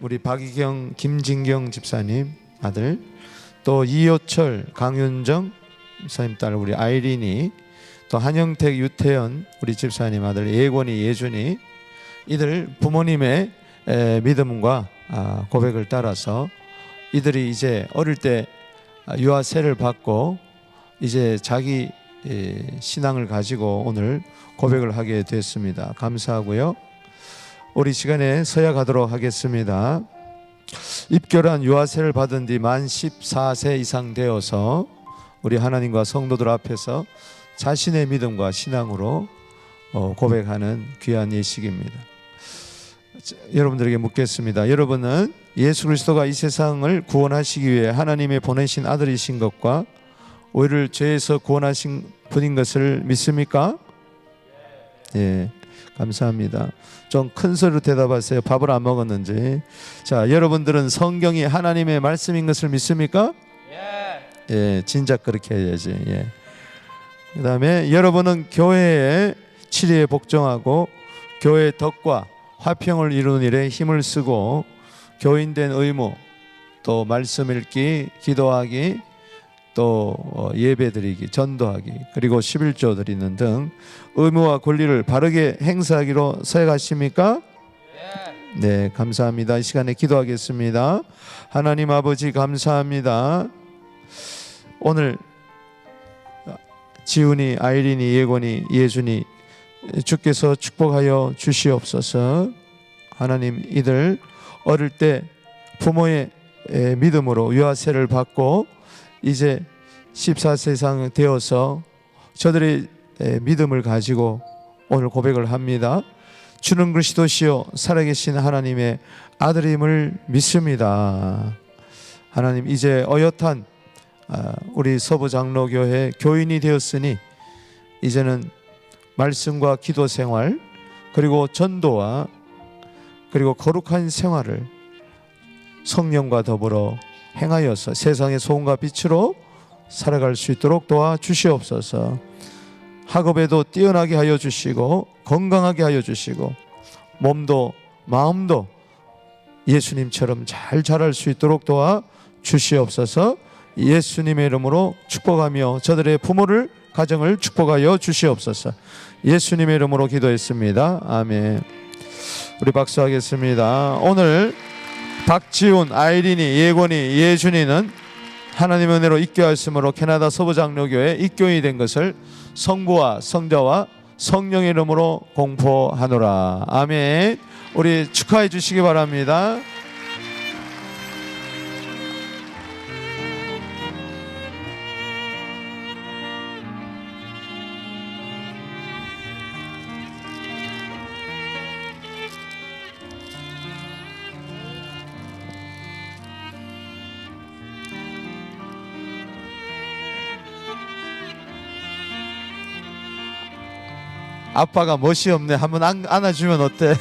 우리 박희경, 김진경 집사님 아들, 또 이효철, 강윤정 집사님 딸 우리 아이린이, 또 한영택, 유태연 우리 집사님 아들 예권이, 예준이 이들 부모님의 에, 믿음과 아, 고백을 따라서 이들이 이제 어릴 때 아, 유아세를 받고 이제 자기 에, 신앙을 가지고 오늘 고백을 하게 됐습니다. 감사하고요. 우리 시간에 서약하도록 하겠습니다. 입결한 유아세를 받은 뒤 만 14세 이상 되어서 우리 하나님과 성도들 앞에서 자신의 믿음과 신앙으로 어, 고백하는 귀한 예식입니다. 자, 여러분들에게 묻겠습니다. 여러분은 예수 그리스도가 이 세상을 구원하시기 위해 하나님의 보내신 아들이신 것과 우리를 죄에서 구원하신 분인 것을 믿습니까? 예, 감사합니다. 좀 큰 소리로 대답하세요. 밥을 안 먹었는지. 자, 여러분들은 성경이 하나님의 말씀인 것을 믿습니까? 예, 진작 그렇게 해야지. 예. 그다음에 여러분은 교회의 치리에 복종하고 교회의 덕과 화평을 이루는 일에 힘을 쓰고 교인된 의무 또 말씀 읽기, 기도하기, 또 어, 예배드리기, 전도하기, 그리고 11조 드리는 등 의무와 권리를 바르게 행사하기로 서약하십니까? 네, 감사합니다. 이 시간에 기도하겠습니다. 하나님 아버지 감사합니다. 오늘 지훈이, 아이린이, 예곤이, 예준이 주께서 축복하여 주시옵소서. 하나님 이들 어릴 때 부모의 에, 믿음으로 유아세를 받고 이제 14세 이상 되어서 저들의 에, 믿음을 가지고 오늘 고백을 합니다. 주는 그리스도시요 살아계신 하나님의 아들임을 믿습니다. 하나님 이제 어엿한 아, 우리 서부 장로교회 교인이 되었으니 이제는 말씀과 기도 생활 그리고 전도와 그리고 거룩한 생활을 성령과 더불어 행하여서 세상의 소금과 빛으로 살아갈 수 있도록 도와 주시옵소서. 학업에도 뛰어나게 하여 주시고 건강하게 하여 주시고 몸도 마음도 예수님처럼 잘 자랄 수 있도록 도와 주시옵소서. 예수님의 이름으로 축복하며 저들의 부모를 가정을 축복하여 주시옵소서. 예수님의 이름으로 기도했습니다. 아멘. 우리 박수하겠습니다. 오늘 박지훈, 아이린이, 예곤이, 예준이는 하나님의 은혜로 입교하였으므로 캐나다 서부장로교회 입교인이 된 것을 성부와 성자와 성령의 이름으로 공포하노라. 아멘. 우리 축하해 주시기 바랍니다. 아빠가 멋이 없네. 한번 안, 안아주면 어때?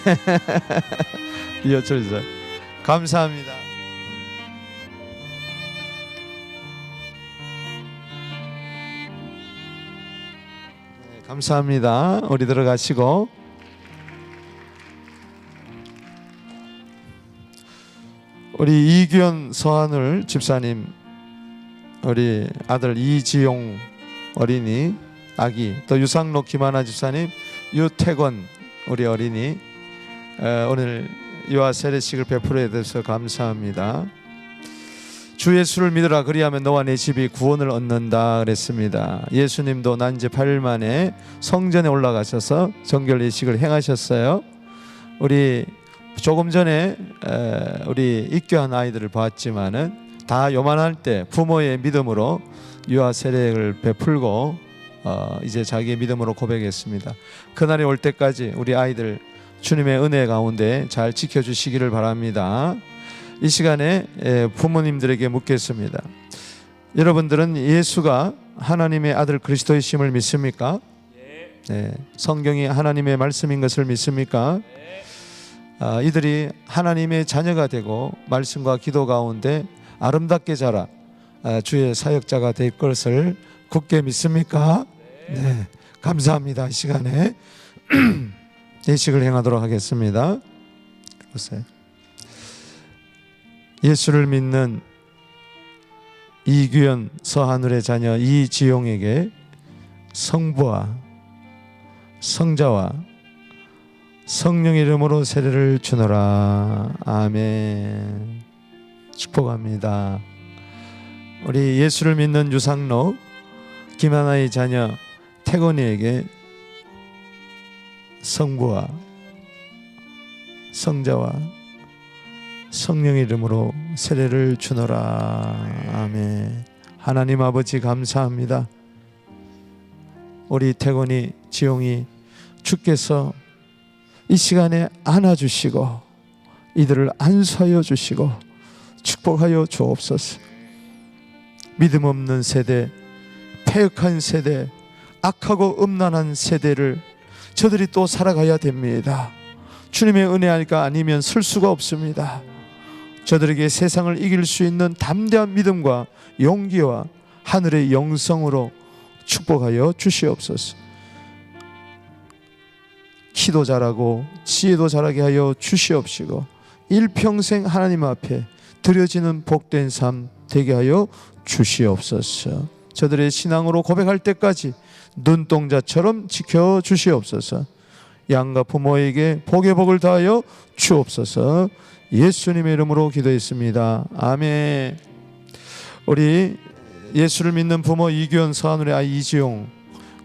이어철 사 감사합니다. 네, 감사합니다. 우리 들어가시고 우리 이규현 서한울 집사님 우리 아들 이지용 어린이 아기 또 유상록 김하나 집사님 유태권 우리 어린이 에, 오늘 유아 세례식을 베풀어 주셔서 감사합니다. 주 예수를 믿으라 그리하면 너와 내 집이 구원을 얻는다 그랬습니다. 예수님도 난지 8일 만에 성전에 올라가셔서 정결 예식을 행하셨어요. 우리 조금 전에 에, 우리 입교한 아이들을 봤지만은 다 요만할 때 부모의 믿음으로 유아 세례를 베풀고 어, 이제 자기의 믿음으로 고백했습니다. 그날이 올 때까지 우리 아이들 주님의 은혜 가운데 잘 지켜주시기를 바랍니다. 이 시간에 에, 부모님들에게 묻겠습니다. 여러분들은 예수가 하나님의 아들 그리스도이심을 믿습니까? 네. 성경이 하나님의 말씀인 것을 믿습니까? 아, 이들이 하나님의 자녀가 되고 말씀과 기도 가운데 아름답게 자라 아, 주의 사역자가 될 것을 굳게 믿습니까? 네, 감사합니다. 이 시간에 예식을 행하도록 하겠습니다. 보세요. 예수를 믿는 이규현 서하늘의 자녀 이지용에게 성부와 성자와 성령 이름으로 세례를 주노라 아멘 축복합니다 우리 예수를 믿는 유상록 김하나의 자녀 태건이에게 성부와 성자와 성령 이름으로 세례를 주노라. 아멘. 하나님 아버지 감사합니다. 우리 태건이 지용이 주께서 이 시간에 안아주시고 이들을 안수하여 주시고 축복하여 주옵소서. 믿음 없는 세대 폐역한 세대 악하고 음란한 세대를 저들이 또 살아가야 됩니다 주님의 은혜할까 아니면 설 수가 없습니다 저들에게 세상을 이길 수 있는 담대한 믿음과 용기와 하늘의 영성으로 축복하여 주시옵소서. 키도 잘하고 지혜도 잘하게 하여 주시옵시고 일평생 하나님 앞에 드려지는 복된 삶 되게 하여 주시옵소서. 저들의 신앙으로 고백할 때까지 눈동자처럼 지켜 주시옵소서. 양가 부모에게 복의 복을 다하여 주옵소서. 예수님의 이름으로 기도했습니다. 아멘. 우리 예수를 믿는 부모 이규현 서하늘의 아이 이지용,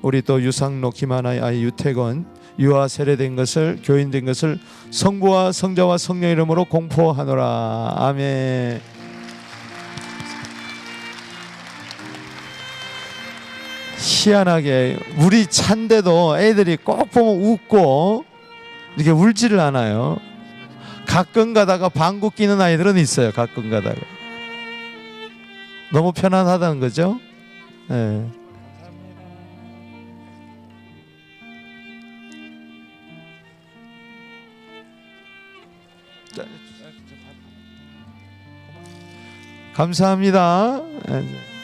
우리 또 유상록 김하나의 아이 유태건 유아 세례된 것을 교인된 것을 성부와 성자와 성령 이름으로 공포하노라. 아멘. 희한하게 우리 찬데도 애들이 꼭 보면 웃고 이렇게 울지를 않아요. 가끔 가다가 방구 끼는 아이들은 있어요. 가끔 가다가 너무 편안하다는 거죠. 예. 감사합니다. 예.